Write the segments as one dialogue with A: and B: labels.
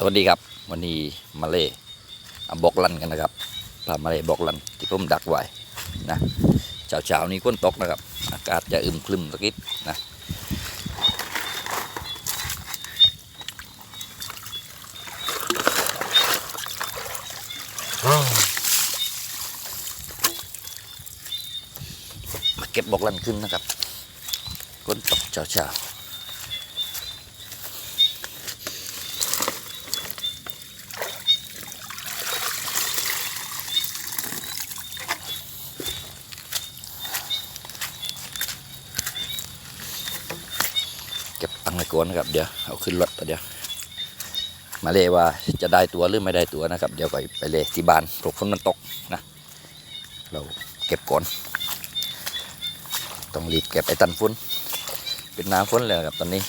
A: สวัสดีครับ วันนี้มาเล่บอกลันกันนะครับพามาเล่บอกลันที่ผมดักไว้นะเช้าเช้าๆนี้ฝนตกนะครับ อากาศจะอึมครึมสักนิดนะมาเก็บบอกลันขึ้นนะครับฝนตกเช้าเช้า ตังไว้ก่อนนะครับ เดี๋ยวเอาขึ้นรถไปเดี๋ยว มาเลยว่าจะได้ตัวหรือไม่ได้ตัวนะครับ เดี๋ยวไปไปเลยที่บ้านปลุกฝนมันตกนะ เราเก็บก่อน ต้องรีบเก็บไอ้ตันฝนเป็นน้ำฝนเลยนะครับตอนนี้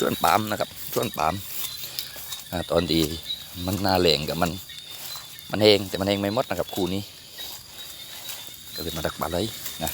A: เป็นชวนปามนะครับชวนปามอตอนดีมันหนาแหลงกับมัน มันเฮงแต่มันเฮงไม่มดนะครับคู่นี้ ก็เลยมาดักปลาเลยนะ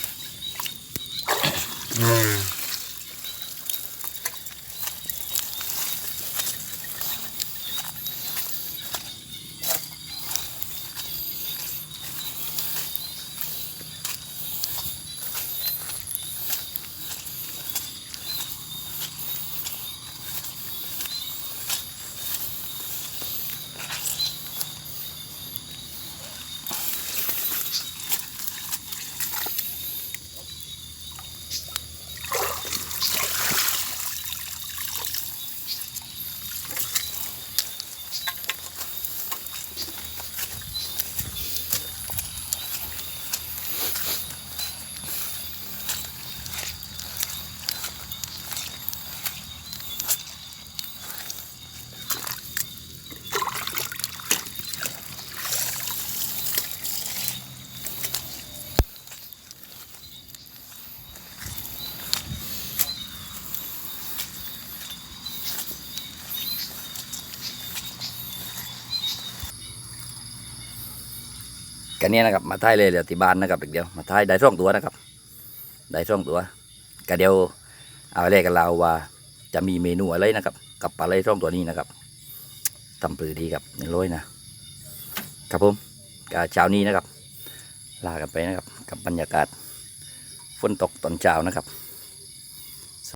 A: กันเนี้ยนะครับมาท้ายเลยเดี๋ยวที่บ้านนะครับเดี๋ยวมาท้ายได้ช่องตัวนะครับ ได้ช่องตัวก็เดี๋ยวเอาไปเลขกันเราว่าจะมีเมนูอะไรนะครับ กับปลาไหลช่องตัวนี้นะครับทำปลือดีครับในร้อยนะครับผมก็เช้านี้นะครับ ลากันไปนะครับกับบรรยากาศฝนตกตอนเช้านะครับ